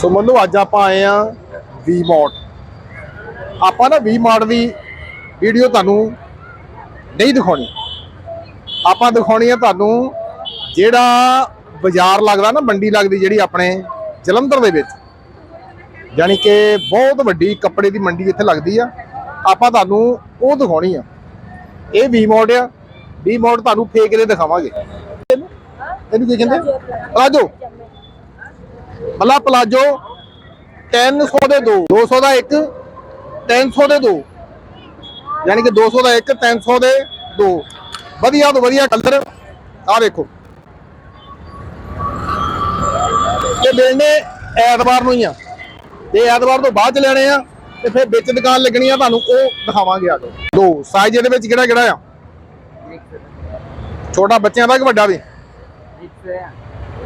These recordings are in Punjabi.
ਸੋ ਮੰਨੋ ਅੱਜ ਆਪਾਂ ਆਏ ਆ ਵੀ ਮਾਰਟ ਆਪਾਂ ਨਾ ਵੀ ਮਾਰਟ ਦੀ ਵੀਡੀਓ ਤੁਹਾਨੂੰ ਨਹੀਂ ਦਿਖਾਉਣੀ। ਆਪਾਂ ਦਿਖਾਉਣੀ ਆ ਤੁਹਾਨੂੰ ਜਿਹੜਾ ਬਾਜ਼ਾਰ ਲੱਗਦਾ ਨਾ, ਮੰਡੀ ਲੱਗਦੀ ਜਿਹੜੀ ਆਪਣੇ ਜਲੰਧਰ ਦੇ ਵਿੱਚ। ਯਾਨੀ ਕਿ ਬਹੁਤ ਵੱਡੀ ਕੱਪੜੇ ਦੀ ਮੰਡੀ ਇੱਥੇ ਲੱਗਦੀ ਆ। ਆਪਾਂ ਤੁਹਾਨੂੰ ਉਹ ਦਿਖਾਉਣੀ ਆ। ਇਹ ਵੀ ਮਾਰਟ ਆ। ਵੀ ਮਾਰਟ ਤੁਹਾਨੂੰ ਫੇਕ ਦੇ ਦਿਖਾਵਾਂਗੇ। ਇਹਨੂੰ ਇਹਨੂੰ ਕੀ ਕਹਿੰਦੇ ਰਾਜੋ। ਮੱਲਾ ਪਲਾਜੋ 300 ਦੇ ਦੋ 200 ਦਾ ਇੱਕ 300 ਦੇ ਦੋ। ਯਾਨੀ ਕਿ 200 ਦਾ ਇੱਕ 300 ਦੇ ਦੋ। ਵਧੀਆ ਤੋਂ ਵਧੀਆ ਕਲਰ ਆ ਦੇਖੋ। ਤੇ ਮਿਲਣੇ ਐਤਵਾਰ ਨੂੰ ਹੀ ਆ। ਤੇ ਐਤਵਾਰ ਤੋਂ ਬਾਅਦ ਚ ਲੈਣੇ ਆ ਤੇ ਫਿਰ ਵਿੱਚ ਦੁਕਾਨ ਲੱਗਣੀ ਆ ਤੁਹਾਨੂੰ ਉਹ ਦਿਖਾਵਾਂਗੇ ਆ ਦੋ ਸਾਈਜ਼ ਇਹਦੇ ਵਿੱਚ ਕਿਹੜਾ ਕਿਹੜਾ ਆ? ਛੋਟਾ ਬੱਚਿਆਂ ਦਾ ਕਿ ਵੱਡਾ ਵੀ?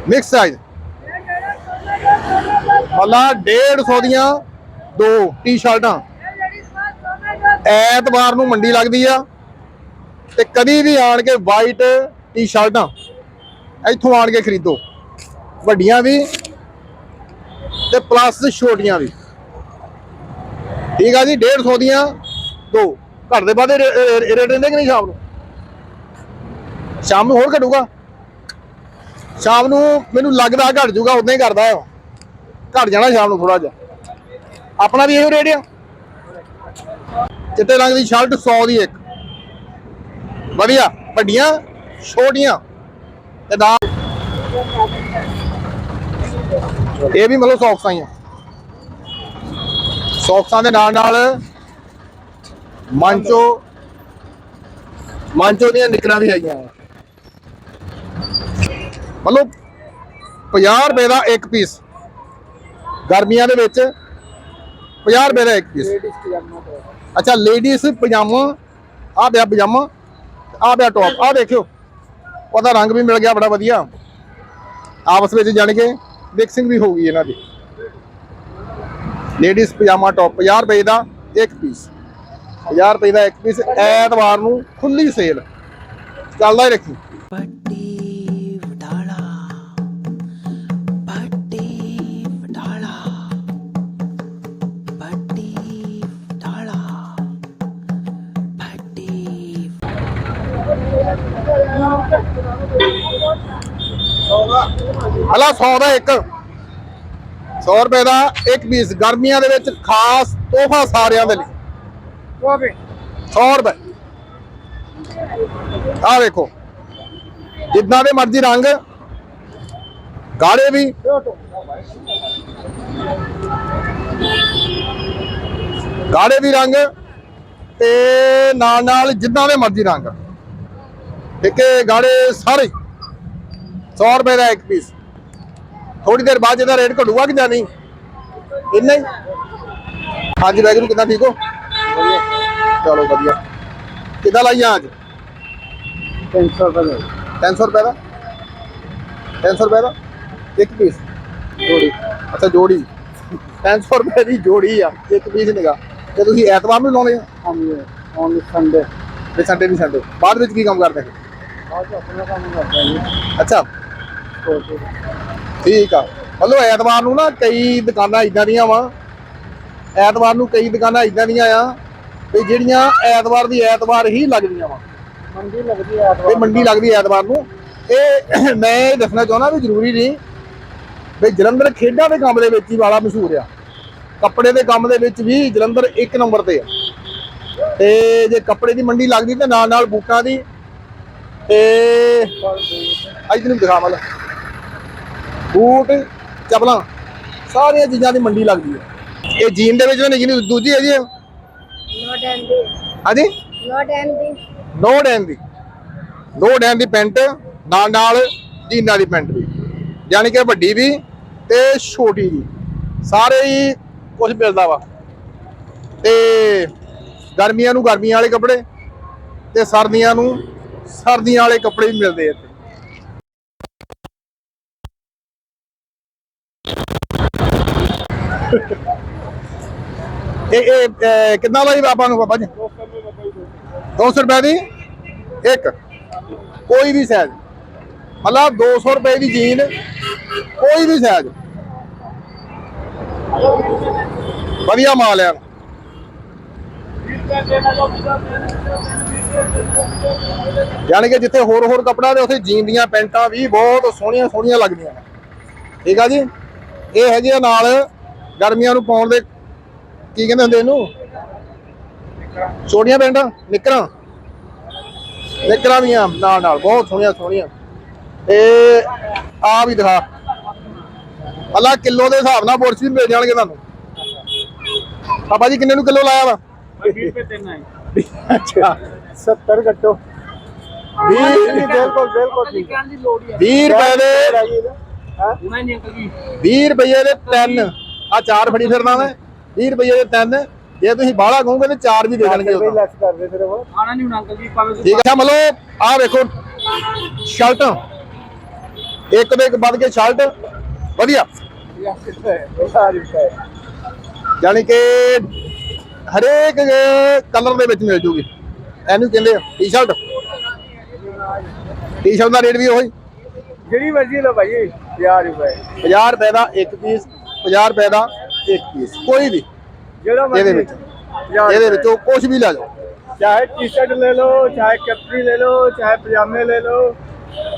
ਮਿਕਸ ਸਾਈਜ਼ ਮੱਲਾ 150 ਦੀਆਂ ਦੋ ਟੀ-ਸ਼ਰਟਾਂ। ਐਤਵਾਰ ਨੂੰ ਮੰਡੀ ਲੱਗਦੀ ਆ ਤੇ ਕਦੀ ਵੀ ਆਣ ਕੇ ਵਾਈਟ ਟੀ-ਸ਼ਰਟਾਂ ਇੱਥੋਂ ਆਣ ਕੇ ਖਰੀਦੋ। ਵੱਡੀਆਂ ਵੀ ਤੇ ਪਲੱਸ ਛੋਟੀਆਂ ਵੀ। ਠੀਕ ਆ ਜੀ 150 ਦੀਆਂ ਦੋ। ਘਰ ਦੇ ਬਾਅਦ ਰੇਟ ਰਹਿੰਦੇ ਕਿ ਨਹੀਂ ਸ਼ਾਮ ਨੂੰ? ਸ਼ਾਮ ਨੂੰ ਹੋਰ ਘਟੂਗਾ। ਸ਼ਾਮ ਨੂੰ ਮੈਨੂੰ ਲੱਗਦਾ ਘਟ ਜੂਗਾ, ਉਦਾਂ ਹੀ ਕਰਦਾ ਆ। ਘਟ ਜਾਣਾ ਸ਼ਾਮ ਨੂੰ ਥੋੜਾ ਜਿਹਾ। ਆਪਣਾ ਵੀ ਇਹੋ ਰੇਟ ਆ। ਚਿੱਟੇ ਰੰਗ ਦੀ ਸ਼ਰਟ 100 ਦੀ ਇੱਕ। ਵਧੀਆ, ਵੱਡੀਆਂ, ਛੋਟੀਆਂ। ਤੇ ਦਾ ਇਹ ਵੀ ਮਤਲਬ ਸੌਕਸਾਂ ਹੀ ਆ ਸੌਕਸਾਂ ਦੇ ਨਾਲ ਨਾਲ ਮਾਂਚੋ ਮਾਂਚੋ ਦੀਆਂ ਨਿਕਰਾਂ ਵੀ ਆਈਆਂ ਮਤਲਬ 50 ਰੁਪਏ ਦਾ ਇੱਕ ਪੀਸ ਗਰਮੀਆਂ ਦੇ ਵਿੱਚ 50 ਰੁਪਏ ਦਾ ਇੱਕ ਪੀਸ ਅੱਛਾ ਲੇਡੀਜ਼ ਪਜਾਮਾ ਆ ਪਿਆ ਪਜਾਮਾ ਆ ਪਿਆ ਟੌਪ ਆ ਦੇਖਿਓ। ਉਹਦਾ ਰੰਗ ਵੀ ਮਿਲ ਗਿਆ ਬੜਾ ਵਧੀਆ। ਆਪਸ ਵਿੱਚ ਜਾਣ ਕੇ ਮਿਕਸਿੰਗ ਵੀ ਹੋ ਗਈ ਇਹਨਾਂ ਦੀ। ਲੇਡੀਜ਼ ਪਜਾਮਾ ਟੌਪ 50 ਰੁਪਏ ਦਾ ਇੱਕ ਪੀਸ 50 ਰੁਪਏ ਦਾ ਇੱਕ ਪੀਸ ਐਤਵਾਰ ਨੂੰ ਖੁੱਲੀ ਸੇਲ ਚੱਲਦਾ ਹੀ ਰੱਖੀ। ਹਲਾ 100 ਦਾ ਇੱਕ। 100 ਰੁਪਏ ਦਾ ਇੱਕ ਪੀਸ ਗਰਮੀਆਂ ਦੇ ਵਿੱਚ ਖਾਸ ਤੋਹਫਾ ਸਾਰਿਆਂ ਦੇ ਲਈ। 100 ਰੁਪਏ। ਆ ਦੇਖੋ ਜਿੱਦਾਂ ਦੇ ਮਰਜ਼ੀ ਰੰਗ ਗਾੜੇ ਵੀ। ਗਾੜੇ ਵੀ ਰੰਗ ਤੇ ਨਾਲ ਨਾਲ ਜਿੱਦਾਂ ਦੇ ਮਰਜ਼ੀ ਰੰਗ। ਹੈ ਗਾੜੇ ਸਾਰੇ। 100 ਰੁਪਏ ਦਾ ਇੱਕ ਪੀਸ ਥੋੜੀ ਦੇਰ ਬਾਅਦ ਇਹਦਾ ਰੇਟ ਘਟੂਗਾ ਕਿ ਜਾਂ ਨਹੀਂ? ਇੰਨਾ ਹੀ। ਹਾਂਜੀ ਵੈਗਰੂ ਕਿਦਾਂ ਠੀਕ ਹੋ? ਚਲੋ ਵਧੀਆ। ਕਿਦਾਂ ਲਾਈਆਂ ਅੱਜ? 300 ਰੁਪਏ 300 ਰੁਪਏ ਦਾ? 300 ਰੁਪਏ ਦਾ? ਇੱਕ ਪੀਸ ਜੋੜੀ। ਅੱਛਾ ਜੋੜੀ। 300 ਰੁਪਏ ਦੀ ਜੋੜੀ ਆ। ਇੱਕ ਪੀਸ ਨਿਗਾ ਤੇ ਤੁਸੀਂ ਐਤਵਾਰ ਨੂੰ ਲਾਉਂਦੇ ਆ ਹਮ ਓਨਲੀ ਸੰਡੇ ਤੇ ਸੰਡੇ ਦੀ ਸੰਡੇ ਬਾਅਦ ਵਿੱਚ ਕੀ ਕੰਮ ਕਰਦੇ ਹੋ ਅੱਛਾ। ਠੀਕ ਆ। ਮਤਲਬ ਐਤਵਾਰ ਨੂੰ ਨਾ ਕਈ ਦੁਕਾਨਾਂ ਇਦਾਂ ਦੀਆਂ ਵਾ। ਐਤਵਾਰ ਨੂੰ ਕਈ ਦੁਕਾਨਾਂ ਇਦਾਂ ਦੀਆਂ ਆ ਵੀ ਜਿਹੜੀਆਂ ਐਤਵਾਰ ਦੀ ਐਤਵਾਰ ਹੀ ਲੱਗਦੀਆਂ ਵਾ। ਮੰਡੀ ਲੱਗਦੀ ਹੈ ਇਹ ਮੰਡੀ ਲੱਗਦੀ ਐਤਵਾਰ ਨੂੰ। ਇਹ ਮੈਂ ਇਹ ਦੱਸਣਾ ਚਾਹੁੰਦਾ ਵੀ ਜ਼ਰੂਰੀ ਨਹੀਂ ਵੀ ਜਲੰਧਰ ਖੇਡਾਂ ਦੇ ਕੰਮ ਦੇ ਵਿੱਚ ਹੀ ਵਾਲਾ ਮਸ਼ਹੂਰ ਆ। ਕੱਪੜੇ ਦੇ ਕੰਮ ਦੇ ਵਿੱਚ ਵੀ ਜਲੰਧਰ ਇੱਕ ਨੰਬਰ ਤੇ ਆ। ਤੇ ਜੇ ਕੱਪੜੇ ਦੀ ਮੰਡੀ ਲੱਗਦੀ ਤੇ ਨਾਲ ਨਾਲ ਬੂਟਾਂ ਦੀ ਤੇ ਅੱਜ ਤੈਨੂੰ ਦਿਖਾ ਮਲ ਬੂਟ ਚਪਲਾਂ ਸਾਰੀਆਂ ਚੀਜ਼ਾਂ ਦੀ ਮੰਡੀ ਲੱਗਦੀ ਹੈ ਇਹ ਜੀਨ ਦੇ ਵਿੱਚ ਵੀ ਨਹੀਂ ਦੂਜੀ ਹੈ ਜੀ ਇਹ। Not envy. ਹਾਂਜੀ? Not envy. ਨੋ ਡੈਨ ਦੀ। ਨੋ ਡੈਨ ਦੀ ਪੈਂਟ ਨਾਲ ਨਾਲ ਜੀਨਾਂ ਦੀ ਪੈਂਟ ਵੀ। ਯਾਨੀ ਕਿ ਵੱਡੀ ਵੀ ਤੇ ਛੋਟੀ ਵੀ। ਸਾਰੇ ਹੀ ਕੁਝ ਮਿਲਦਾ ਵਾ। ਤੇ ਗਰਮੀਆਂ ਨੂੰ ਗਰਮੀਆਂ ਵਾਲੇ ਕੱਪੜੇ ਤੇ ਸਰਦੀਆਂ ਨੂੰ ਸਰਦੀਆਂ ਵਾਲੇ ਕੱਪੜੇ ਵੀ ਮਿਲਦੇ ਇੱਥੇ। ਇਹ ਇਹ ਅਹ, ਕਿੰਨਾ ਲਾਈ ਆਪਾਂ ਨੂੰ ਬਾਬਾ ਜੀ? 200 ਰੁਪਏ ਦੀ। ਇੱਕ। ਕੋਈ ਵੀ ਸਾਈਜ਼। ਮਤਲਬ 200 ਰੁਪਏ ਦੀ ਜੀਨ ਕੋਈ ਵੀ ਸਾਈਜ਼। ਵਧੀਆ ਮਾਲ ਆ। ਯਾਨੀ ਕਿ ਜਿੱਥੇ ਹੋਰ ਹੋਰ ਕੱਪੜਾ ਤੇ ਉੱਥੇ ਜੀਨ ਦੀਆਂ ਪੈਂਟਾਂ ਵੀ ਬਹੁਤ ਸੋਹਣੀਆਂ ਸੋਹਣੀਆਂ ਲੱਗਦੀਆਂ ਨੇ। ਠੀਕ ਆ ਜੀ? ਇਹ ਹੈਗੇ ਆ ਨਾਲ ਗਰਮੀਆਂ ਨੂੰ ਪਾਉਣ ਦੇ ਕੀ ਕਹਿੰਦੇ ਹੁੰਦੇ ਇਹਨੂੰ? ਛੋਟੀਆਂ ਪੈਂਟਾਂ, ਨਿਕਰਾਂ। ਨਿਕਰਾਂ ਵੀ ਆ, ਨਾਲ ਨਾਲ, ਬਹੁਤ ਸੋਹਣੀਆਂ ਸੋਹਣੀਆਂ। ਤੇ ਆ ਵੀ ਦਿਖਾ। ਅੱਲਾ ਕਿਲੋ ਦੇ ਹਿਸਾਬ ਨਾਲ ਬੁਰਸ਼ ਵੀ ਮਿਲ ਜਾਣਗੇ ਤੁਹਾਨੂੰ। ਆਪਾਂ ਜੀ, ਕਿੰਨੇ ਨੂੰ ਕਿਲੋ ਲਾਇਆ ਵਾ? 20 ਰੁਪਏ ਦੇਣਾ ਹੈ ਅੱਛਾ 70 ਕੱਟੋ 20 ਬਿਲਕੁਲ ਬਿਲਕੁਲ ਠੀਕ। ਹੈ 20 ਰੁਪਏ ਦੇ ਹਾਂ? ਨਹੀਂ ਨਹੀਂ ਅੰਕਲ ਜੀ। 20 ਰੁਪਏ ਦੇ ਤਿੰਨ। ਆ ਚਾਰ ਫੜੀ ਫਿਰਦਾ ਮੈਂ। 20 ਰੁਪਏ ਦੇ ਤਿੰਨ। ਜੇ ਤੁਸੀਂ ਬਾਹਲਾ ਕਹੋਗੇ ਤੇ ਚਾਰ ਵੀ ਦੇ ਦੇਣਗੇ। ਲੈਸ ਫਿਰ ਉਹ। ਆਣਾ ਨਹੀਂ ਹੁਣ ਅੰਕਲ ਜੀ ਭਾਵੇਂ ਠੀਕ ਹੈ ਮਤਲਬ ਆ ਵੇਖੋ। ਸ਼ਰਟ। ਇੱਕ ਦੇ ਇੱਕ ਵੱਧ ਕੇ ਸ਼ਰਟ। ਵਧੀਆ। ਯਾਨੀ ਕਿ ਹਰੇਕ ਕਲਰ ਦੇ ਵਿੱਚ ਮਿਲ ਜੂਗੀ। ਇਹਨੂੰ ਕਹਿੰਦੇ ਆ ਟੀ-ਸ਼ਰਟ ਟੀ-ਸ਼ਰਟ ਦਾ ਰੇਟ ਵੀ ਉਹੀ। ਜਿਹੜੀ ਮਰਜ਼ੀ ਲਓ ਭਾਈ 50 ਰੁਪਏ। 50 ਰੁਪਏ ਦਾ ਇੱਕ ਪੀਸ 50 ਰੁਪਏ ਦਾ ਇੱਕ ਪੀਸ ਕੋਈ ਵੀ। ਜਿਹੜਾ ਇਹਦੇ ਮਰਜ਼ੀ। ਵਿੱਚ। ਇਹਦੇ ਵਿੱਚੋਂ ਕੁਝ ਵੀ ਲੈ ਜਾਓ ਚਾਹੇ ਟੀ-ਸ਼ਰਟ ਲੈ ਲਓ ਚਾਹੇ ਕੈਪਰੀ ਲੈ ਲਓ ਚਾਹੇ ਪਜਾਮੇ ਲੈ ਲਓ।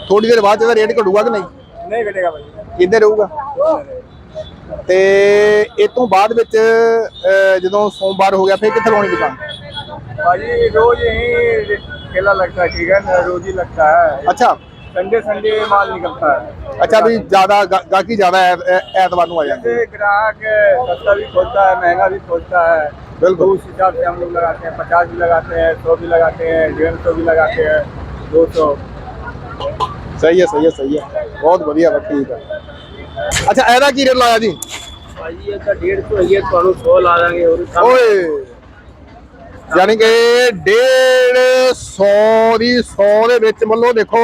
ਥੋੜੀ ਦੇਰ ਬਾਅਦ ਇਹਦਾ ਰੇਟ ਘਟੂਗਾ ਕਿ ਨਹੀਂ? ਨਹੀਂ ਘਟੇਗਾ ਭਾਈ। ਕਿੱਧਰ ਰਹੂਗਾ? ਤੇ ਇਹ ਤੋਂ ਬਾਅਦ ਵਿੱਚ ਅਹ, ਜਦੋਂ ਸੋਮਵਾਰ ਹੋ ਗਿਆ ਫਿਰ ਕਿੱਥੇ ਲਾਉਣੀ ਦੁਕਾਨ भाजी रोज यही ठेला लगता है ठीक है ना रोज ही लगता है ਅੱਛਾ संडे संडे माल निकलता है ਅੱਛਾ ਵੀ ਜ਼ਿਆਦਾ ਗਾ- ਗਾਹਕੀ ਜ਼ਿਆਦਾ ਐ- ਐ- ਐਤਵਾਰ ਨੂੰ ਆ ਜਾਂਦੇ जैसे ग्राहक सस्ता भी खोलता है महंगा भी खोलता है तो बिल्कुल उस हिसाब से हम लोग लगाते हैं पचास भी लगाते हैं सौ भी लगाते हैं डेढ़ सौ भी लगाते हैं दो सौ ਸਹੀ ਹੈ ਸਹੀ ਹੈ ਸਹੀ ਹੈ ਬਹੁਤ ਵਧੀਆ ਵਾ ਠੀਕ ਹੈ ਅੱਛਾ ਇਹਦਾ ਕੀ ਰੇਟ ਲਾਇਆ ਜੀ? ਭਾਜੀ ਇਹ ਤਾਂ 150 ਹੈਗੀ ਹੈ, ਤੁਹਾਨੂੰ ਦੇ ਵਿੱਚ ਮੱਲੋ ਦੇਖੋ।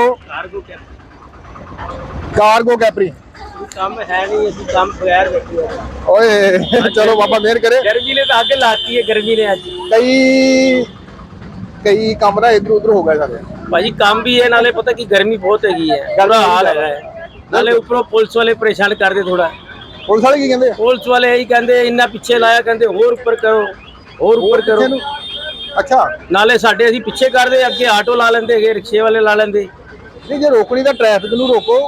ਕਾਰਗੋ ਕੈਪਰੀ ਚਲੋ ਬਾਬਾ ਮਿਹਰ ਕਰੇ। ਗਰਮੀ ਨੇ ਤਾਂ ਅੱਗ ਲਾਤੀ ਹੈ ਗਰਮੀ ਨੇ ਅੱਜ। ਕਈ ਕਈ ਕੰਮ ਨਾ ਇਧਰ ਉਧਰ ਹੋ ਗਏ ਸਾਰੇ ਭਾਜੀ ਕੰਮ ਵੀ ਹੈ ਨਾਲੇ ਪਤਾ ਕਿ ਗਰਮੀ ਬਹੁਤ ਹੈਗੀ ਹੈ। ਗਰਮੀ ਹਾਲ ਹੈ। ਨਾਲੇ ਉੱਪਰੋਂ ਪੁਲਿਸ ਵਾਲੇ ਪਰੇਸ਼ਾਨ ਕਰਦੇ ਥੋੜਾ ਪੁਲਿਸ ਵਾਲੇ ਕੀ ਕਹਿੰਦੇ ਆ? ਪੁਲਿਸ ਵਾਲੇ ਇਹੀ ਕਹਿੰਦੇ ਇੰਨਾ ਪਿੱਛੇ ਲਾਇਆ ਕਹਿੰਦੇ ਹੋਰ ਉੱਪਰ ਕਰੋ ਹੋਰ ਉੱਪਰ ਕਰੋ। ਅੱਛਾ। ਨਾਲੇ ਸਾਡੇ ਅਸੀਂ ਪਿੱਛੇ ਕਰਦੇ ਅੱਗੇ ਆਟੋ ਲਾ ਲੈਂਦੇ ਹੈਗੇ ਰਿਕਸ਼ੇ ਵਾਲੇ ਲਾ ਲੈਂਦੇ। ਨਹੀਂ ਜੇ ਰੋਕਣੀ ਤਾਂ ਟ੍ਰੈਫਿਕ ਨੂੰ ਰੋਕੋ।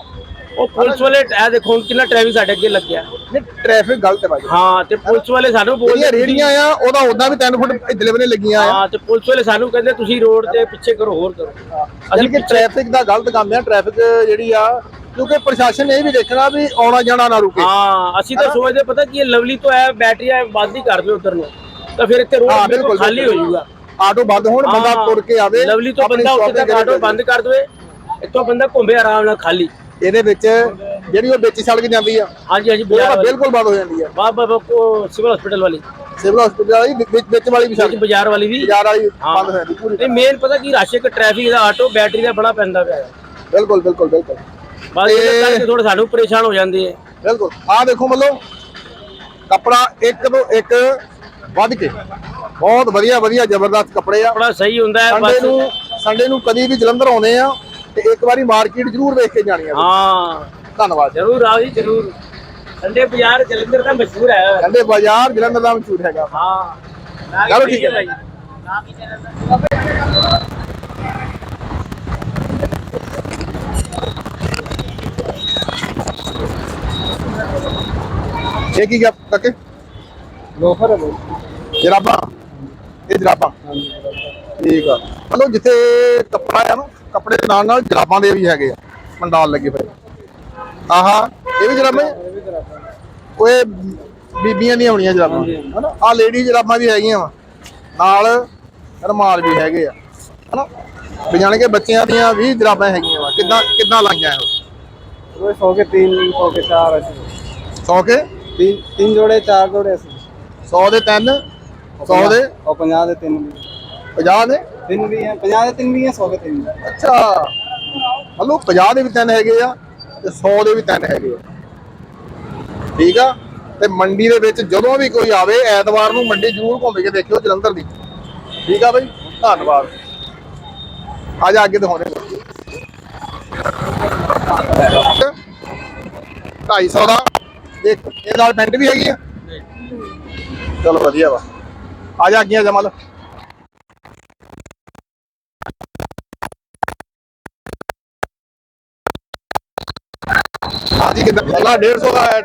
ਉਹ ਪੁਲਿਸ ਵਾਲੇ ਇਹ ਦੇਖੋ ਹੁਣ ਕਿੰਨਾ ਟ੍ਰੈਫਿਕ ਸਾਡੇ ਅੱਗੇ ਲੱਗਿਆ। ਨਹੀਂ ਟ੍ਰੈਫਿਕ ਗਲਤ ਹੈ ਬਾਜੀ ਹਾਂ ਤੇ ਪੁਲਿਸ ਵਾਲੇ ਸਾਨੂੰ ਜਿਹੜੀਆਂ ਬੋਲਦੇ ਰੇੜੀਆਂ ਆ ਉਹਦਾ ਉਦਾਂ ਵੀ 3 ਫੁੱਟ ਇਧਰਲੇ ਬੰਨੇ ਲੱਗੀਆਂ ਆ। ਹਾਂ ਤੇ ਪੁਲਿਸ ਵਾਲੇ ਸਾਨੂੰ ਕਹਿੰਦੇ ਤੁਸੀਂ ਰੋਡ ਤੇ ਪਿੱਛੇ ਕਰੋ ਹੋਰ ਕਰੋ। ਅਸੀਂ ਕਿ ਟ੍ਰੈਫਿਕ ਦਾ ਗਲਤ ਕੰਮ ਆ ਟ੍ਰੈਫਿਕ ਜਿਹੜੀ ਆ ਕਿਉਂਕਿ ਪ੍ਰਸ਼ਾਸਨ ਨੇ ਇਹ ਵੀ ਦੇਖਣਾ ਵੀ ਆਉਣਾ ਜਾਣਾ ਨਾ ਰੁਕੇ। ਹਾਂ ਅਸੀਂ ਤਾਂ ਸੋਚਦੇ ਪਤਾ ਕੀ ਇਹ ਲਵਲੀ ਤੋਂ ਹੈ ਬੈਟਰੀ ਹੈ ਬੰਦ ਹੀ ਕਰ ਦਿਓ ਉਧਰ ਨੂੰ। ਤਾਂ ਫਿਰ ਇੱਥੇ ਹਾਂ, ਰੋਡ ਬਿਲਕੁਲ, ਬਿਲਕੁਲ ਖਾਲੀ ਹੋ ਬਿਲਕੁਲ। ਜਾਊਗਾ। ਆਟੋ ਬੰਦ ਹੋਣ ਬੰਦਾ ਤੁਰ ਕੇ ਆਵੇ ਲਵਲੀ ਤੋਂ ਬੰਦਾ ਉੱਥੇ ਤੱਕ ਆਟੋ। ਬੰਦ ਕਰ ਦੇਵੇ ਇੱਥੋਂ ਬੰਦਾ ਘੁੰਮੇ ਆਰਾਮ ਨਾਲ ਖਾਲੀ। ਇਹਦੇ ਵਿੱਚ ਜਿਹੜੀ ਉਹ ਵਿੱਚ ਸੜਕ ਜਾਂਦੀ ਆ ਹਾਂਜੀ ਹਾਂਜੀ ਬਿਲਕੁਲ ਬੰਦ ਹੋ ਜਾਂਦੀ ਆ। ਬਾਬਾ ਸਿਵਲ ਹਸਪੀਟਲ ਵਾਲੀ। ਸਿਵਲ ਹਸਪੀਟਲ ਵਾਲੀ ਵਿੱਚ ਵਿੱਚ ਵਾਲੀ ਵੀ ਸੜਕ। ਬਾਜ਼ਾਰ ਵਾਲੀ ਵੀ। ਬਾਜ਼ਾਰ ਵਾਲੀ। ਬੰਦ ਹੋ ਜਾਂਦੀ ਪੂਰੀ ਤੇ ਮੇਨ ਪਤਾ ਕੀ ਰਸ਼ ਇੱਕ ਟ੍ਰੈਫਿਕ ਦਾ ਆਟੋ ਬੈਟਰੀ ਦਾ ਬੜਾ ਪੈਂਦਾ ਪਿਆ। ਬਿਲਕੁਲ ਬਿਲਕੁਲ ਬਿਲਕੁਲ। ਬਸ ਇਹਦੇ ਕਰਕੇ ਥੋੜਾ ਸਾਨੂੰ ਪਰੇਸ਼ਾਨ ਹੋ ਜਾਂਦੇ ਹੈ। ਬਿਲਕੁਲ। ਆਹ ਦੇਖੋ ਮੱਲੋ ਕੱਪੜਾ ਇੱਕ ਤੋਂ ਇੱਕ ਵੱਧ ਕੇ ਬਹੁਤ ਵਧੀਆ ਵਧੀਆ ਜ਼ਬਰਦਸਤ ਕੱਪੜੇ ਆ। ਬੜਾ ਸਹੀ ਹੁੰਦਾ ਹੈ ਸੰਡੇ ਬਸ। ਨੂੰ ਸੰਡੇ ਨੂੰ ਕਦੀ ਵੀ ਜਲੰਧਰ ਆਉਨੇ ਆ ਤੇ ਇੱਕ ਵਾਰੀ ਮਾਰਕੀਟ ਜ਼ਰੂਰ ਵੇਖ ਕੇ ਜਾਣੀ ਆ। ਹਾਂ। ਧੰਨਵਾਦ ਜ਼ਰੂਰ ਆਓ ਜੀ ਜ਼ਰੂਰ। ਸੰਡੇ ਬਾਜ਼ਾਰ ਜਲੰਧਰ ਦਾ ਮਸ਼ਹੂਰ ਹੈ। ਕਹਿੰਦੇ ਬਾਜ਼ਾਰ ਜਲੰਧਰ ਦਾ ਮਸ਼ਹੂਰ ਹੈਗਾ। ਹਾਂ। ਚਲੋ ਠੀਕ ਹੈ ਭਾਈ। ਇਹ ਕੀ ਗਿਆ ਕਾਕੇ? ਲੋਫਰ ਹੈ ਜਰਾਬਾਂ। ਇਹ ਜਰਾਬਾਂ। ਠੀਕ ਆ। ਮਤਲਬ ਜਿੱਥੇ ਕੱਪੜਾ ਆ ਨਾ ਕੱਪੜੇ ਨਾਲ ਨਾਲ ਜਰਾਬਾਂ ਦੇ ਵੀ ਹੈਗੇ ਆ। ਪੰਡਾਲ ਲੱਗੇ ਪਏ ਆਹਾ ਇਹ ਵੀ ਜਰਾਬਾਂ ਓਏ ਬੀਬੀਆਂ ਦੀਆਂ ਹੋਣੀਆਂ ਜਰਾਬਾਂ। ਹਨਾ? ਆ ਲੇਡੀ ਜਰਾਬਾਂ ਵੀ ਹੈਗੀਆਂ ਵਾ। ਨਾਲ ਰਮਾਲ ਵੀ ਹੈਗੇ ਆ। ਹਨਾ? ਵੀ ਜਾਣ ਕੇ ਬੱਚਿਆਂ ਦੀਆਂ ਵੀ ਜਰਾਬਾਂ ਹੈਗੀਆਂ ਵਾ। ਕਿੱਦਾਂ ਕਿੱਦਾਂ ਲਾਈਆਂ ਇਹ ਓਏ 100 ਕੇ 3 100 ਕੇ 4 100 ਕੇ? ਤਿੰਨ ਜੋੜੇ ਚਾਰ ਜੋੜੇ ਸੀ 100 ਦੇ 3 100 ਦੇ? ਉਹ 50 ਦੇ 3 50 ਦੇ? ਤਿੰਨ ਵੀ ਹੈ 50 ਦੇ ਤਿੰਨ ਵੀ ਹੈ 100 ਦੇ ਤਿੰਨ ਅੱਛਾ। ਮਤਲਬ 50 ਦੇ ਵੀ ਤਿੰਨ ਹੈਗੇ ਆ ਤੇ 100 ਦੇ ਵੀ ਤਿੰਨ ਹੈਗੇ ਆ। ਠੀਕ ਆ? ਤੇ ਮੰਡੀ ਦੇ ਵਿੱਚ ਜਦੋਂ ਵੀ ਕੋਈ ਆਵੇ ਐਤਵਾਰ ਨੂੰ ਮੰਡੀ ਜ਼ਰੂਰ ਘੁੰਮ ਕੇ ਦੇਖਿਓ ਜਲੰਧਰ ਦੀ। ਠੀਕ ਆ ਬਈ? ਧੰਨਵਾਦ। ਆ ਜਾ ਅੱਗੇ ਦਿਖਾਉਂਦੇ 250 ਦਾ। ਇੱਕ ਇਹ ਨਾਲ ਪੈਂਟ ਵੀ ਹੈਗੀ ਆ। ਚਲੋ ਵਧੀਆ ਵਾ। ਆ ਜਾ ਅੱਗੇ, ਆ ਜਮਲ ਹਾਂਜੀ ਕਿੰਨਾ ਪਹਿਲਾ 150 ਦਾ ਹੈ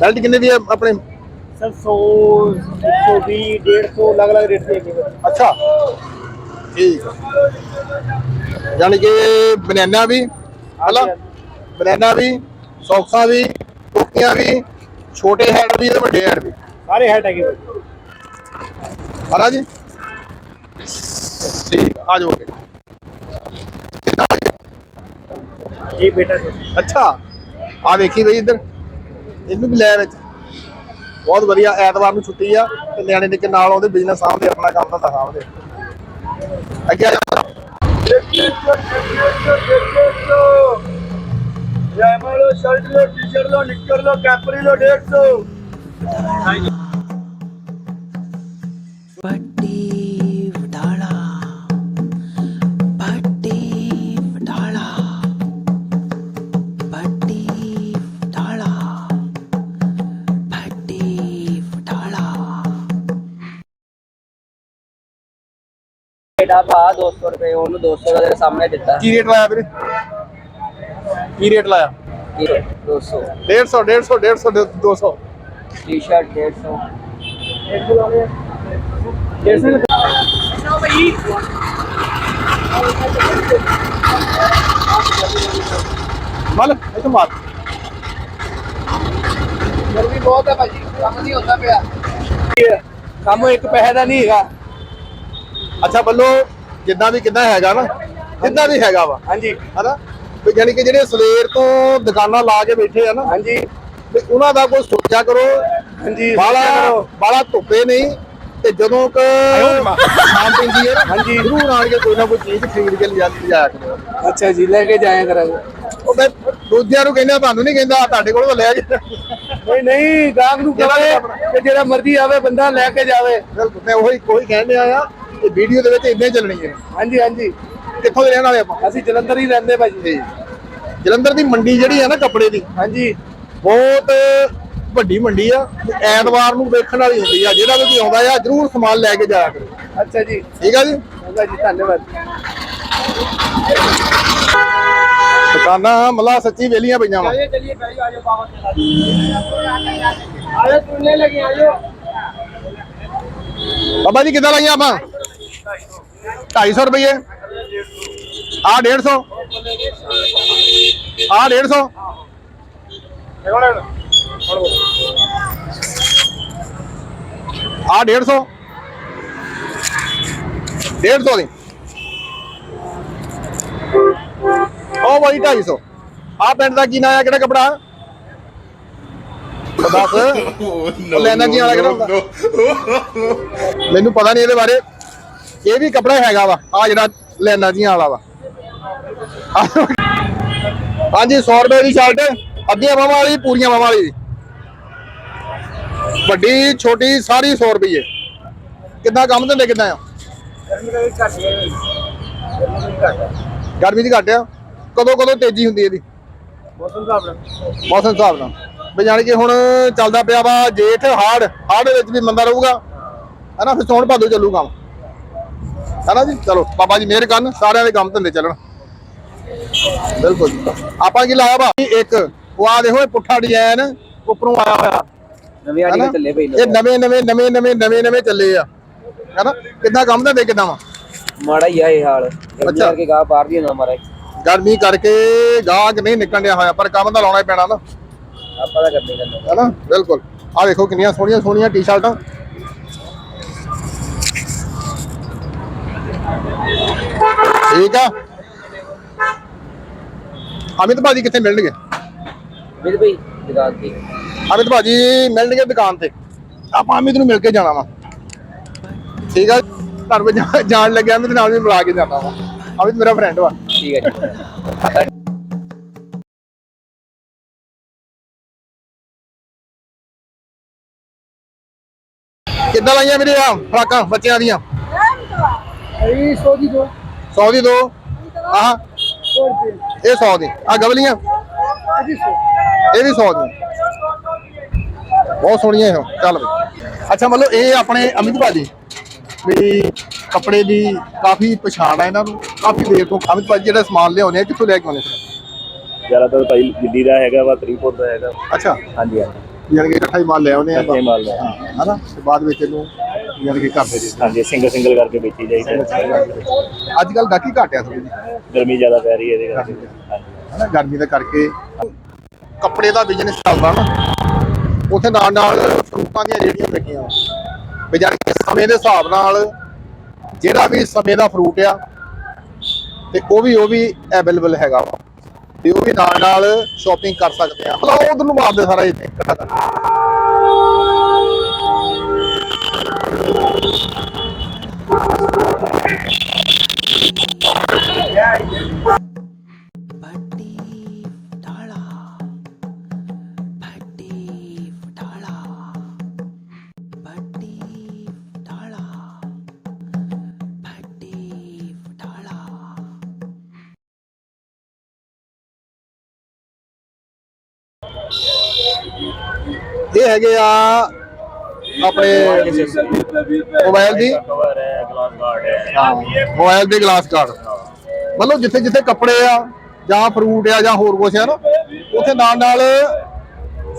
ਬੈਲਟ ਕਿੰਨੇ ਦੀ ਹੈ ਆਪਣੇ? सर सौ एक सौ बीस डेढ़ सौ अलग अलग रेट के ਅੱਛਾ ਠੀਕ ਆ ਯਾਨੀ ਕਿ ਬਨਾਨਾ ਵੀ ਹਲਾ ਬਨਾਨਾ ਵੀ ਸੌਕਸਾਂ ਵੀ ਟੋਪੀਆਂ ਵੀ ਛੋਟੇ ਹੈਂਡ ਵੀ ਤੇ ਵੱਡੇ ਹੈਂਡ ਵੀ सारे है टैगे ਹਨਾ ਜੀ ਠੀਕ ਆ ਜਾਓ ਅੱਗੇ। जी बेटा ਅੱਛਾ ਆ ਵੇਖੀ ਬਈ ਇੱਧਰ ਇਹਨੂੰ ਵੀ ਲੈ ਵਿੱਚ ਬਹੁਤ ਵਧੀਆ ਐਤਵਾਰ ਨੂੰ ਛੁੱਟੀ ਆ ਤੇ ਨਿਆਣੇ ਨਿੱਕੇ ਨਾਲ ਆਉਂਦੇ ਬਿਜ਼ਨਸ ਸਾਹਮਣੇ ਆਪਣਾ ਕੰਮ ਤਾਂ ਸਾਹਮਣੇ ਅੱਗੇ ਆ ਜਾਓ। ਸ਼ਰਟ ਲੋ ਟੀ-ਸ਼ਰਟ ਲੋ ਨਿੱਕਰ ਲੋ ਕੈਪਰੀ ਲੋ 150 ਪੱਟੀ ਬੇਟਾ ਭਾ 200 ਰੁਪਏ ਉਹਨੂੰ 200 ਦਾ ਤੇਰੇ ਸਾਹਮਣੇ ਦਿੱਤਾ। ਕੀ ਰੇਟ ਲਾਇਆ ਵੀਰੇ? ਕੀ ਰੇਟ ਲਾਇਆ? ਇਹ 200 150 150 150 200 ਟੀ-ਸ਼ਰਟ 150 ਮਲ ਇਹ ਤਾਂ ਮਾਰ। ਗਰਮੀ ਬਹੁਤ ਹੈ ਭਾਜੀ ਕੰਮ ਨਹੀਂ ਹੁੰਦਾ ਪਿਆ। ਕੰਮ ਇੱਕ ਪੈਸੇ ਦਾ ਨਹੀਂ ਹੈਗਾ। ਅੱਛਾ ਬੱਲੋ ਜਿੱਦਾਂ ਵੀ ਕਿੱਦਾਂ ਹੈਗਾ ਨਾ ਜਿੱਦਾਂ ਵੀ ਹੈਗਾ ਵਾ। ਹਾਂਜੀ। ਹਨਾ? ਵੀ ਜਾਨੀ ਕਿ ਜਿਹੜੇ ਸਵੇਰ ਤੋਂ ਦੁਕਾਨਾਂ ਲਾ ਕੇ ਬੈਠੇ ਆ ਨਾ ਹਾਂਜੀ। ਤੇ ਉਹਨਾਂ ਦਾ ਕੋਈ ਸੋਚਿਆ ਕਰੋ। ਹਾਂਜੀ ਬਾਲਾ ਬਾਲਾ ਧੁੱਪੇ ਨਹੀਂ ਤੇ ਜਦੋਂ ਕ ਸ਼ਾਮ ਪੈਂਦੀ ਹੈ ਨਾ ਹਾਂਜੀ। ਜ਼ਰੂਰ ਆਣ ਕੇ ਕੋਈ ਨਾ ਕੋਈ ਚੀਜ਼ ਖਰੀਦ ਕੇ ਲਿਆ ਲਿਆਇਆ ਕਰੋ ਅੱਛਾ ਜੀ ਲੈ ਕੇ ਜਾਇਆ ਕਰਾਂਗੇ ਉਹ ਮੈਂ ਦੂਜਿਆਂ ਨੂੰ ਕਹਿੰਦਾ ਤੁਹਾਨੂੰ ਨਹੀਂ ਕਹਿੰਦਾ ਤੁਹਾਡੇ ਕੋਲ ਤਾਂ ਲੈ ਜਾ ਨਹੀਂ ਨਹੀਂ ਗਾਹਕ ਨੂੰ ਕਹੇ ਕਿ ਜਿਹੜਾ ਮਰਜ਼ੀ ਆਵੇ ਬੰਦਾ ਲੈ ਕੇ ਜਾਵੇ। ਬਿਲਕੁਲ ਮੈਂ ਉਹੀ ਕੋਈ ਕਹਿਣ ਡਿਆ ਆ। ਤੇ ਵੀਡੀਓ ਦੇ ਵਿੱਚ ਇੰਨੇ ਚੱਲਣੀ ਹੈ। ਹਾਂਜੀ ਹਾਂਜੀ। ਕਿੱਥੋਂ ਦੇ ਰਹਿਣ ਵਾਲੇ ਆਪਾਂ? ਅਸੀਂ ਜਲੰਧਰ ਹੀ ਰਹਿੰਦੇ ਭਾਜੀ ਜਲੰਧਰ ਦੀ ਮੰਡੀ ਜਿਹੜੀ ਹੈ ਨਾ ਕੱਪੜੇ ਦੀ ਹਾਂਜੀ। ਬਹੁਤ ਵੱਡੀ ਮੰਡੀ ਆ ਐਤਵਾਰ ਨੂੰ ਵੇਖਣ ਵਾਲੀ ਹੁੰਦੀ ਆ। ਜਿਹੜਾ ਵੀ ਆਉਂਦਾ ਆ ਜਰੂਰ ਸਮਾਨ ਲੈ ਕੇ ਜਾਇਆ ਕਰੋ। ਅੱਛਾ ਜੀ। ਠੀਕ ਆ ਜੀ? ਹਾਂਜੀ ਜੀ ਧੰਨਵਾਦ। ਦੁਕਾਨਾਂ ਮਲਾ ਸੱਚੀ ਵੇਲੀਆਂ ਪਈਆਂ ਵਾ। ਚਲਿਏ ਭਾਈ ਬਾਬਾ ਲੱਗੇ ਆਜੋ। ਬਾਬਾ ਜੀ ਕਿੱਦਾਂ ਲਾਈਆਂ ਆਪਾਂ? 250 ਰੁਪਏ ਆ 150 ਆ 150 ਆ 150 150 ਦੀ ਉਹ ਬਈ 250 ਆ ਪਿੰਡ ਦਾ ਕੀ ਨਾਂ ਆ ਕਿਹੜਾ ਕਪੜਾ ਦੱਸ ਲੈਣਾ ਕੀ ਵਾਲਾ ਕਿਹੜਾ ਹੁੰਦਾ ਮੈਨੂੰ ਪਤਾ ਨਹੀਂ ਇਹਦੇ ਬਾਰੇ ਇਹ ਵੀ ਕਪੜਾ ਹੈਗਾ ਵਾ ਆ ਜਿਹੜਾ ਲੈਣਾ ਜੀ ਆਲਾ ਵਾ। ਹਾਂਜੀ 100 ਰੁਪਏ ਦੀ ਸ਼ਰਟ ਅੱਧੀਆਂ ਬਾਹਾਂ ਵਾਲੀ ਪੂਰੀਆਂ ਬਾਹਾਂ ਵਾਲੀ। ਵੱਡੀ ਛੋਟੀ ਸਾਰੀ 100 ਰੁਪਏ ਕਿੱਦਾਂ ਕੰਮ ਧੰਦੇ ਕਿੱਦਾਂ ਆ? ਗਰਮੀ ਦੀ ਘੱਟ ਆ। ਕਦੋਂ ਕਦੋਂ ਤੇਜ਼ੀ ਹੁੰਦੀ ਇਹਦੀ? ਮੌਸਮ ਹਿਸਾਬ ਨਾਲ। ਮੌਸਮ ਜਾਨੀ ਕਿ ਹੁਣ ਚੱਲਦਾ ਪਿਆ ਵਾ ਜੇਠ ਹਾੜ ਹਾੜ ਵਿੱਚ ਵੀ ਮੰਦਾ ਰਹੂਗਾ। ਹਨਾ ਫਿਰ ਸੌਣ ਭਾਦੋ ਚੱਲੂਗਾ ਕੰਮ। ਹਨਾ ਜੀ? ਚਲੋ ਬਾਬਾ ਜੀ ਮਿਹਰ ਕਰਨ ਸਾਰਿਆਂ ਦੇ ਕੰਮ ਧੰਦੇ ਚੱਲਣ। ਬਿਲਕੁਲ। ਆਪਾਂ ਕੀ ਲਾਇਆ ਵਾ? ਇੱਕ ਉਹ ਆ ਦੇਖੋ ਇਹ ਪੁੱਠਾ ਡਿਜ਼ਾਈਨ ਉੱਪਰੋਂ ਆਇਆ ਹੋਇਆ। ਨਵੀਂ ਆੜੀ ਹਨਾ? ਚੱਲੇ ਪਈ ਇਹ ਨਵੇਂ ਨਵੇਂ ਨਵੇਂ ਨਵੇਂ ਨਵੇਂ ਨਵੇਂ ਚੱਲੇ ਆ। ਹਨਾ ਕਿੱਦਾਂ ਕੰਮ ਧੰਦੇ ਕਿੱਦਾਂ ਵਾ? ਮਾੜਾ ਹੀ ਆ ਇਹ ਹਾਲ। ਅੱਛਾ। ਕਰਕੇ ਗਾਹ ਬਾਹਰ ਦੀ ਨਾ ਮਾਰਾ ਗਰਮੀ ਕਰਕੇ ਗਾਹਕ ਨਹੀਂ ਨਿਕਲਣ ਡਿਆ ਹੋਇਆ ਪਰ ਕੰਮ ਤਾਂ ਲਾਉਣਾ ਹੀ ਪੈਣਾ ਨਾ। ਆਪਾਂ ਤਾਂ ਕਰਨੇ ਕਰਨਾ। ਹੈਨਾ ਬਿਲਕੁਲ। ਆ ਦੇਖੋ ਕਿੰਨੀਆਂ ਸੋਹਣੀਆਂ ਸੋਹਣੀਆਂ ਟੀ-ਸ਼ਰਟਾਂ ਠੀਕ ਆ। ਅਮਿਤ ਭਾਜੀ ਕਿੱਥੇ ਮਿਲਣਗੇ? ਮਿਲ ਪਈ ਦੁਕਾਨ ਤੇ। ਅਮਿਤ ਭਾਜੀ ਮਿਲਣਗੇ ਦੁਕਾਨ ਤੇ। ਆਪਾਂ ਅਮਿਤ ਨੂੰ ਮਿਲ ਕੇ ਜਾਣਾ ਵਾ। ਠੀਕ ਆ। ਘਰ ਵਿੱਚ ਜਾਣ ਲੱਗਿਆ ਅਮਿਤ ਨਾਲ ਵੀ ਮਿਲਾ ਕੇ ਜਾਣਾ ਵਾ। ਅਮਿਤ ਮੇਰਾ ਫਰੈਂਡ ਵਾ। ਠੀਕ ਹੈ ਜੀ। ਕਿੱਦਾਂ ਲਾਈਆਂ ਵੀਰੇ ਆ ਫਰਾਕਾਂ ਬੱਚਿਆਂ ਦੀਆਂ? ਇਹ ਦੀ ਦੋ। ਆਹ। ਇਹ 100 ਦੀ। ਆ ਗਵਲੀਆਂ? ਇਹ ਵੀ 100 ਦੀ। ਬਹੁਤ ਸੋਹਣੀਆਂ ਇਹ। ਚੱਲ ਬਈ। ਅੱਛਾ ਮਤਲਬ ਇਹ ਆਪਣੇ ਅਮਿਤ ਭਾਜੀ ਵੀ ਕੱਪੜੇ ਦੀ ਕਾਫੀ ਪਛਾਣ ਹੈ ਇਹਨਾਂ ਨੂੰ। ਕਾਫੀ ਦੇਰ ਤੋਂ ਅਮਿਤ ਭਾਜੀ ਜਿਹੜਾ ਸਮਾਨ ਲਿਆਉਂਦੇ ਆ ਕਿੱਥੋਂ ਲੈ ਕੇ ਆਉਂਦੇ ਜ਼ਿਆਦਾਤਰ ਭਾਈ ਦਿੱਲੀ ਦਾ ਹੈਗਾ ਵਾ ਤਰੀਪੁਰ ਦਾ ਹੈਗਾ। ਅੱਛਾ। ਹਾਂਜੀ ਹਾਂਜੀ। ਯਾਨੀ ਇਕੱਠਾ ਹੀ ਮਾਲ ਲੈ ਆਉਂਦੇ ਆ ਇਕੱਠਾ ਹੀ ਮਾਲ ਲੈ ਆਉਂਦੇ ਆ। ਹਨਾ? ਤੇ ਬਾਅਦ ਵਿੱਚ ਇਹਨੂੰ ਯਾਨੀ ਕਿ ਘਰ ਦੇ ਹਾਂਜੀ ਸਿੰਗਲ ਸਿੰਗਲ ਕਰਕੇ ਵੇਚੀ ਜਾਈਦਾ ਅੱਜ ਕੱਲ ਗਾਹਕੀ ਘਟਿਆ ਥੋੜੀ ਜਿਹੀ ਗਰਮੀ ਜ਼ਿਆਦਾ ਪੈ ਰਹੀ ਹੈ ਇਹਦੇ ਕਰਕੇ। ਹਾਂਜੀ। ਹਨਾ ਗਰਮੀ ਦੇ ਕਰਕੇ। ਕੱਪੜੇ ਦਾ ਬਿਜ਼ਨਸ ਚੱਲਦਾ ਨਾ। ਉੱਥੇ ਨਾਲ ਨਾਲ ਫਰੂਟਾਂ ਦੀਆਂ ਰੇੜੀਆਂ ਲੱਗੀਆਂ। ਵੀ ਜਾਣੀ ਕਿ ਸਮੇਂ ਦੇ ਹਿਸਾਬ ਨਾਲ ਜਿਹੜਾ ਵੀ ਸਮੇਂ ਦਾ ਫਰੂਟ ਆ ਤੇ ਉਹ ਵੀ ਉਹ ਵੀ ਅਵੇਲੇਬਲ ਹੈਗਾ ਵਾ। ਤੇ ਉਹ ਵੀ ਨਾਲ ਨਾਲ ਸ਼ਾਪਿੰਗ ਕਰ ਸਕਦੇ ਆ। ਮਤਲਬ ਉਧਰ ਨੂੰ ਮਾਰਦੇ ਸਾਰਾ ਇੱਥੇ ਹੈਗੇ ਆ ਆਪਣੇ ਮੋਬਾਈਲ ਦੀ ਕਵਰ ਹੈ ਗਲਾਸ ਗਾਰਡ ਹੈ ਹਾਂ ਮੋਬਾਈਲ ਦੇ ਗਲਾਸ ਕਾਰਡ ਮਤਲਬ ਜਿੱਥੇ ਜਿੱਥੇ ਕੱਪੜੇ ਆ ਜਾਂ ਫਰੂਟ ਆ ਜਾਂ ਹੋਰ ਕੁਛ ਆ ਨਾ ਉੱਥੇ ਨਾਲ ਨਾਲ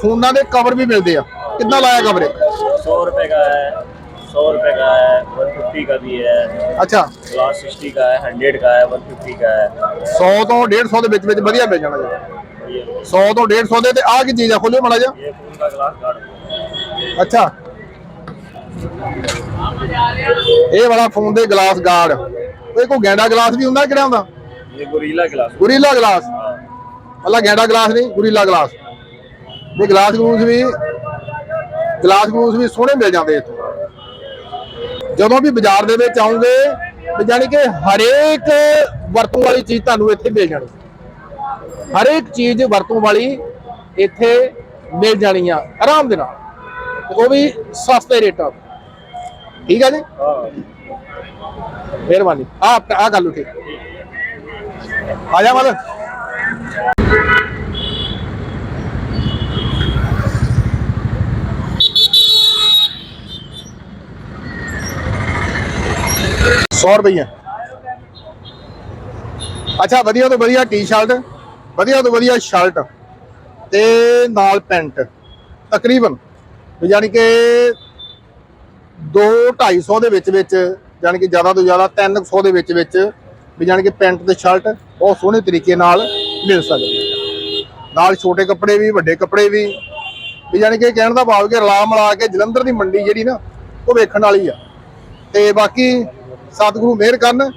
ਫੋਨਾਂ ਦੇ ਕਵਰ ਵੀ ਮਿਲਦੇ ਆ ਕਿੰਨਾ ਲਾਇਆ ਕਵਰ ਇੱਕ? सौ रुपए का है सौ रुपए का है वन फिफ्टी का भी है ਅੱਛਾ ग्लास सिक्सटी का है हंड्रेड का है वन फिफ्टी का है 100 ਤੋਂ 150 ਦੇ ਵਿੱਚ ਵਿੱਚ ਵਧੀਆ ਮਿਲ ਜਾਣਾ ਜੀ ये 100 ਤੋਂ 150 ਦੇ ਤੇ ਆ ਕੀ ਚੀਜ਼ ਆ? ਖੋਲਿਓ ਮੜਾ ਜਾ ਗਲਾਸ ਅੱਛਾ। ਇਹ ਵਾਲਾ ਫੋਨ ਦੇ ਗਲਾਸ ਗਾਰਡ ਇਹ ਕੋ ਗੈਂਡਾ ਗਲਾਸ ਵੀ ਹੁੰਦਾ ਕਿਹੜਾ ਹੁੰਦਾ? ਇਹ ਗੁਰੀਲਾ ਗਲਾਸ ਗੁਰੀਲਾ ਗਲਾਸ ਅੱਲਾ ਗੈਂਡਾ ਗਲਾਸ ਨਹੀਂ ਗੋਰੀਲਾ ਗਲਾਸ ਇਹ ਗਲਾਸ ਗਲੂਸ ਵੀ ਗਲਾਸ ਗਲੂਸ ਵੀ ਸੋਹਣੇ ਮਿਲ ਜਾਂਦੇ ਇੱਥੇ। ਜਦੋਂ ਵੀ ਬਾਜ਼ਾਰ ਦੇ ਵਿੱਚ ਆਉਂਗੇ ਜਾਨੀ ਕਿ ਹਰੇਕ ਵਰਤੋਂ ਵਾਲੀ ਚੀਜ਼ ਤੁਹਾਨੂੰ ਇੱਥੇ ਮਿਲ ਜਾਣੀ। ਹਰੇਕ ਚੀਜ਼ ਵਰਤੋਂ ਵਾਲੀ ਇੱਥੇ ਮਿਲ ਜਾਣੀ ਆ, ਆਰਾਮ ਦੇ ਨਾਲ। ਉਹ ਵੀ ਸਸਤੇ ਰੇਟਾਂ ਠੀਕ ਹੈ ਜੀ? ਮਿਹਰਬਾਨੀ। ਆ ਆ ਗੱਲ ਠੀਕ ਆ ਜਾ ਮਲ ਸੌ ਰੁਪਈਆ। ਅੱਛਾ, ਵਧੀਆ ਤੋਂ ਵਧੀਆ ਟੀ-ਸ਼ਰਟ। ਵਧੀਆ ਤੋਂ ਵਧੀਆ ਸ਼ਰਟ ਤੇ ਨਾਲ ਪੈਂਟ, ਤਕਰੀਬਨ। ਵੀ ਯਾਨੀ ਕਿ 2 250 ਦੇ ਵਿੱਚ ਵਿੱਚ, ਯਾਨੀ ਕਿ ਜ਼ਿਆਦਾ ਤੋਂ ਜ਼ਿਆਦਾ 300 ਦੇ ਵਿੱਚ ਵਿੱਚ ਵੀ ਯਾਨੀ ਕਿ ਪੈਂਟ ਤੇ ਸ਼ਰਟ ਬਹੁਤ ਸੋਹਣੇ ਤਰੀਕੇ ਨਾਲ ਮਿਲ ਸਕਦੀ ਹੈ। ਨਾਲ ਛੋਟੇ ਕੱਪੜੇ ਵੀ, ਵੱਡੇ ਕੱਪੜੇ ਵੀ ਵੀ ਯਾਨੀ ਕਿ ਕਹਿਣ ਦਾ ਭਾਵ ਕਿ ਰਲਾ ਮਿਲਾ ਕੇ ਜਲੰਧਰ ਦੀ ਮੰਡੀ ਜਿਹੜੀ ਨਾ, ਉਹ ਵੇਖਣ ਵਾਲੀ ਆ। ਤੇ ਬਾਕੀ ਸਤਿਗੁਰੂ ਮਿਹਰ ਕਰਨ,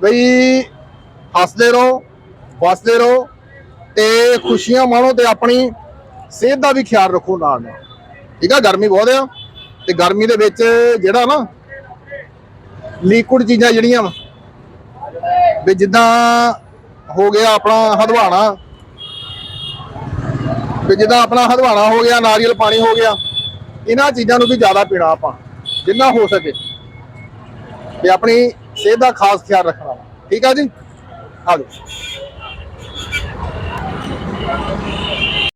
ਬਈ ਹੱਸਦੇ ਰਹੋ, ਵਸਦੇ ਰਹੋ ਤੇ ਖੁਸ਼ੀਆਂ ਮਾਣੋ ਤੇ ਆਪਣੀ ਸਿਹਤ ਦਾ ਵੀ ਖਿਆਲ ਰੱਖੋ ਨਾਲ ਨਾਲ। ਠੀਕ ਆ, ਗਰਮੀ ਬਹੁਤ ਆ ਤੇ ਗਰਮੀ ਦੇ ਵਿੱਚ ਜਿਹੜਾ ਨਾ ਲਿਕੁਇਡ ਚੀਜ਼ਾਂ ਜਿਹੜੀਆਂ ਵੀ ਜਿੱਦਾਂ ਹੋ ਗਿਆ ਆਪਣਾ ਹਦਵਾਣਾ, ਵੀ ਜਿੱਦਾਂ ਆਪਣਾ ਹਦਵਾਣਾ ਹੋ ਗਿਆ, ਨਾਰੀਅਲ ਪਾਣੀ ਹੋ ਗਿਆ, ਇਹਨਾਂ ਚੀਜ਼ਾਂ ਨੂੰ ਵੀ ਜ਼ਿਆਦਾ ਪੀਣਾ ਆਪਾਂ, ਜਿੰਨਾ ਹੋ ਸਕੇ। ਤੇ ਆਪਣੀ ਸਿਹਤ ਦਾ ਖਾਸ ਖਿਆਲ ਰੱਖਣਾ ਠੀਕ ਆ ਜੀ? ਆ ਜਾਓ। Oh,